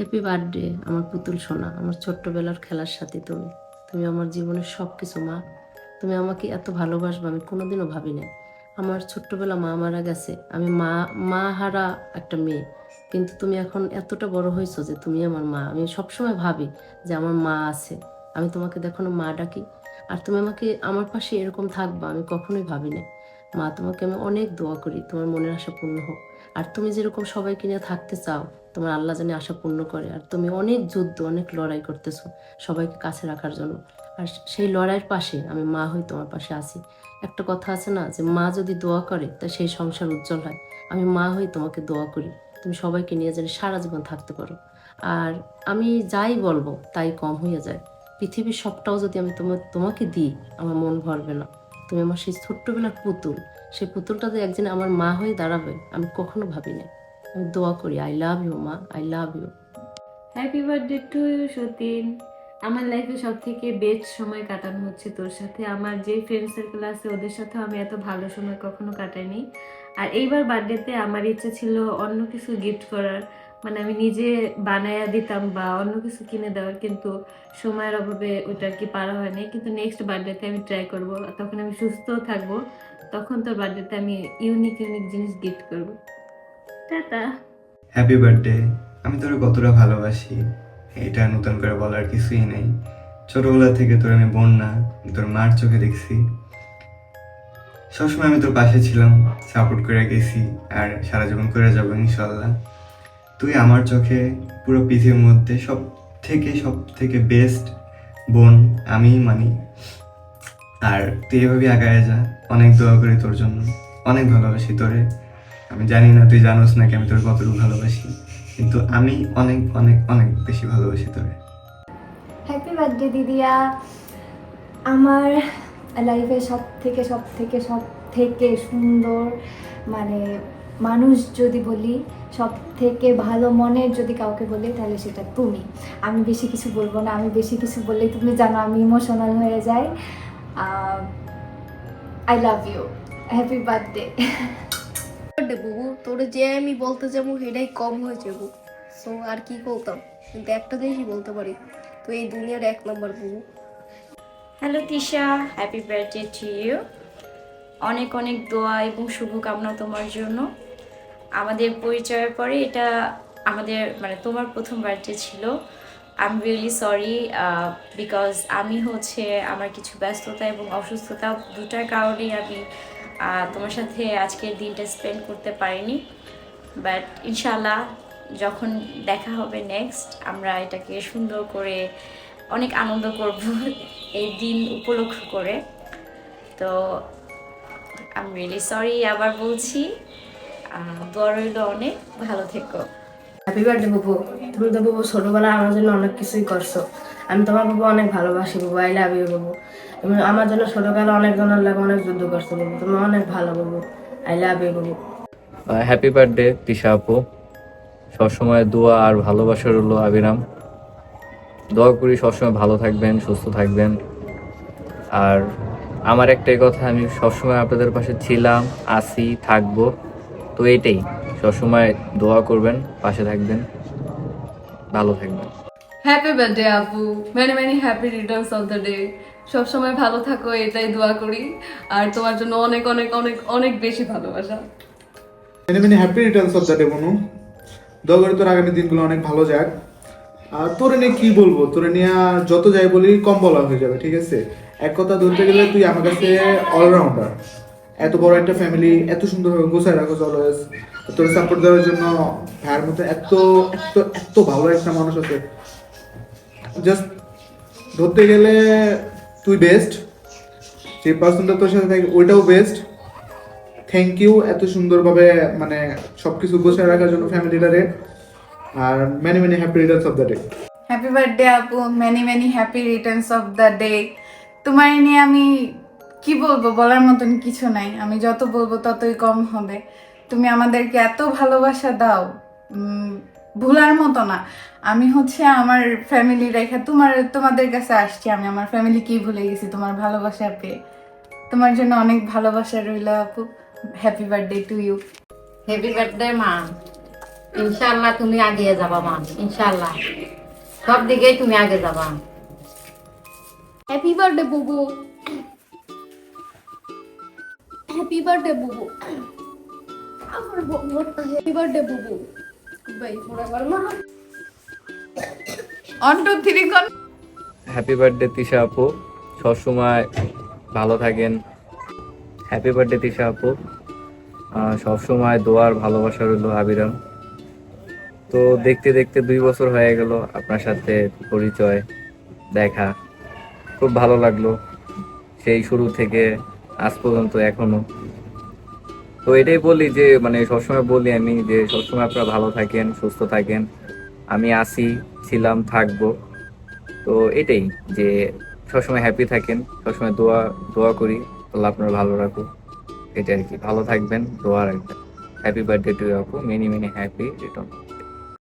Happy birthday আমার পুতুল সোনা, আমার ছোট্টবেলার খেলার সাথে তুমি। তুমি আমার জীবনের সব কিছু মা। তুমি আমাকে এত ভালোবাসবে, আমি কোনোদিনও ভাবি না আমার ছোট্টবেলা মা মারা গেছে, আমি মা মা হারা একটা মেয়ে। কিন্তু তুমি এখন এতটা বড় হয়েছো যে তুমি আমার মা। আমি সবসময় ভাবি যে আমার মা আছে। আমি তোমাকে দেখো মা ডাকি। আর তুমি আমাকে, আমার পাশে এরকম থাকবা, আমি কখনোই ভাবি না মা, তোমাকে আমি অনেক দোয়া করি, তোমার মনের আশা পূর্ণ হোক। আর তুমি যেরকম সবাইকে নিয়ে থাকতে চাও, তোমার আল্লাহ জানে আশা পূর্ণ করে। আর তুমি অনেক যুদ্ধ, অনেক লড়াই করতেছো সবাইকে কাছে রাখার জন্য। আর সেই লড়াইয়ের পাশে আমি মা হই তোমার পাশে আছি। একটা কথা আছে না, যে মা যদি দোয়া করে, তা সেই সংসার উজ্জ্বল হয়। আমি মা হই তোমাকে দোয়া করি, তুমি সবাইকে নিয়ে যেন সারা জীবন থাকতে পারো। আর আমি যাই বলব, তাই কম হয়ে যায়। পৃথিবীর সবটাও যদি আমি তোমার তোমাকে দিই, আমার মন ভরবে না। তুমি আমার সেই ছোট্টবেলার পুতুল। সেই পুতুলটা যে একদিন আমার মা হয়ে দাঁড়াবে, আমি কখনো ভাবি না আমি দোয়া করি আই লাভ ইউ মা I love you happy birthday to you সতীন। আমার লাইফে সব থেকে বেস্ট সময় কাটানো হচ্ছে তোর সাথে। আমার যে ফ্রেন্ড সার্কেল আছে, ওদের সাথে আমি এত ভালো সময় কখনো কাটাইনি। আর এইবার বার্থডেতে আমার ইচ্ছা ছিল অন্য কিছু গিফট করার। মানে আমি নিজে বানাইয়া দিতাম বা অন্য কিছু কিনে দেওয়ার, কিন্তু সময়ের অভাবে ওটা কি পারা হয়নি কিন্তু নেক্সট বার্থডেতে আমি ট্রাই করব। তখন আমি সুস্থ থাকব, তখন তোর বার্থডেতে আমি ইউনিক ইউনিক জিনিস গিফট করব। টাটা। হ্যাপি বার্থডে আমি তোর কতটা ভালোবাসি। এটা নতুন করে বলার কিছুই নেই। ছোটবেলা থেকে তোর আমি বোন না তোর মার চোখে দেখছি। সবসময় আমি তোর পাশে ছিলাম সাপোর্ট করে গেছি, আর সারা জীবন করে যাব ইনশাল্লাহ। তুই আমার চোখে পুরো পৃথিবীর মধ্যে সব থেকে সব থেকে বেস্ট বোন আমি মানি। আর তুই এভাবে আগায় যা, অনেক দোয়া করি তোর জন্য। অনেক ভালোবাসি তোরে। আমি জানি না তুই জানোস নাকি আমি তোর কতটুকু ভালোবাসি। কিন্তু আমি অনেক অনেক অনেক বেশি ভালোবাসি তোরে। হ্যাপি বার্থডে দিদিয়া আমার লাইফে সব থেকে সব থেকে সব থেকে সুন্দর। মানে মানুষ যদি বলি সব থেকে ভালো মনের যদি কাউকে বলি তাহলে সেটা তুমি। আমি বেশি কিছু বলব না আমি বেশি কিছু বললে তুমি জানো আমি ইমোশনাল হয়ে যাই। I love you happy birthday birthday বুবু। তোর যে আমি বলতে যাব সেটাই কম হয়ে যাব সো আর কি বলতাম? কিন্তু একটা জিনিসই বলতে পারি। তো এই দুনিয়ার এক নম্বর বুবু। Hello Tisha. Happy birthday to you অনেক অনেক দোয়া এবং শুভকামনা তোমার জন্য। আমাদের পরিচয়ের পরে এটা আমাদের মানে তোমার প্রথম বার্থডে ছিল। I am really sorry because আমি হচ্ছে আমার কিছু ব্যস্ততা এবং অসুস্থতা দুটার কারণেই আমি তোমার সাথে আজকের দিনটা স্পেন্ড করতে পারিনি। বাট ইনশাল্লাহ যখন দেখা হবে নেক্সট আমরা এটাকে সুন্দর করে অনেক আনন্দ করব এই দিন উপলক্ষ করে। তো আই এম রিয়েলি সরি আবার বলছি দোয়া রইল অনেক। ভালো থেকো। হ্যাপি বার্থডে বুবু। তুমি তো বুবু ছোটবেলায় আমার জন্য অনেক কিছুই করছ। আমি তোমার বুবু অনেক ভালোবাসি বুবু। আই লাভ ইউ বুবু। তুমি আমার জন্য ছোটবেলা অনেক জনের লাগে অনেক যুদ্ধ করছ বুবু। তুমি অনেক ভালো বুবু। আই লাভ ইউ বুবু। হ্যাপি বার্থডে তিশা আপু। সবসময় দোয়া আর ভালোবাসা রইল আবিরাম দোয়া করি সবসময় ভালো থাকবেন সুস্থ থাকবেন। আর আমার একটাই কথা আমি সবসময় আপনাদের পাশে ছিলাম আছি থাকব। তো এটাই সবসময় দোয়া করবেন পাশে থাকবেন ভালো থাকবেন। হ্যাপি বার্থডে আপু। Many many happy returns of the day সবসময় ভালো থাকো এটাই দোয়া করি। আর তোমার জন্য অনেক অনেক অনেক অনেক বেশি ভালোবাসা। Many many happy returns of the day বনু। দোয়া করি তোর আগামী দিনগুলো অনেক ভালো যাক। আর তোরে নিয়ে কি বলব? তোরে নিয়ে যত যাই বলি কম বলা হয়ে যাবে ঠিক আছে? এক কথা ধরতে গেলে তুই আমার কাছে অলরাউন্ডার এত বড় একটা ফ্যামিলি এত সুন্দরভাবে গোছায় রাখো অলওয়েজ তোর সাপোর্ট দেওয়ার জন্য ভাইয়ের মতো এত এত এত ভালো একটা মানুষ আছে। জাস্ট ধরতে গেলে তুই বেস্ট যে পার্সনটা তোর সাথে থাকে ওইটাও বেস্ট থ্যাংক ইউ এত সুন্দরভাবে মানে সবকিছু গোছায় রাখার জন্য ফ্যামিলিটারে আর many many happy returns of the day happy birthday আপু। Many many happy returns of the day তোমার নিয়ে আমি কি বলব? বলার মতন কিছু নাই। আমি যত বলব ততই কম হবে। তুমি আমাদেরকে এত ভালোবাসা দাও উম, ভুলার মতো না। আমি হচ্ছে আমার ফ্যামিলি রেখে তোমার তোমাদের কাছে আসছি। আমি আমার ফ্যামিলিকেই ভুলে গেছি তোমার ভালোবাসা পেয়ে। তোমার জন্য অনেক ভালোবাসা রইল আপু। Happy birthday to you happy birthday মা। ইনশাআল্লাহ তুমি আগিয়ে যাবা মা। ইনশাআল্লাহ। সব দিকেই তুমি আগে যাবা। হ্যাপি বার্থডে বুবু। হ্যাপি বার্থডে বুবু আমার হ্যাপি বার্থডে বুবু বাই ফোরাবার মা। অন টু থ্রি কোন হ্যাপি বার্থডে তিশা আপু। সবসময় ভালো থাকেন। হ্যাপি বার্থডে তিশা আপু। সবসময় দোয়ার ভালোবাসা রইল আবিরাম তো দেখতে দেখতে দুই বছর হয়ে গেল আপনার সাথে পরিচয়, দেখা। খুব ভালো লাগল। সেই শুরু থেকে আজ পর্যন্ত এখনও। তো এটাই বলি যে মানে সবসময় বলি আমি যে, সবসময় আপনারা ভালো থাকেন, সুস্থ থাকেন। আমি আসি ছিলাম, থাকব। তো এটাই যে, সবসময় হ্যাপি থাকেন, সবসময় দোয়া দোয়া করি। আল্লাহ আপনার ভালো রাখুক। এটা আর কি। ভালো থাকবেন, দোয়া রাখবেন। হ্যাপি বার্থডে টু আপু। Many many happy return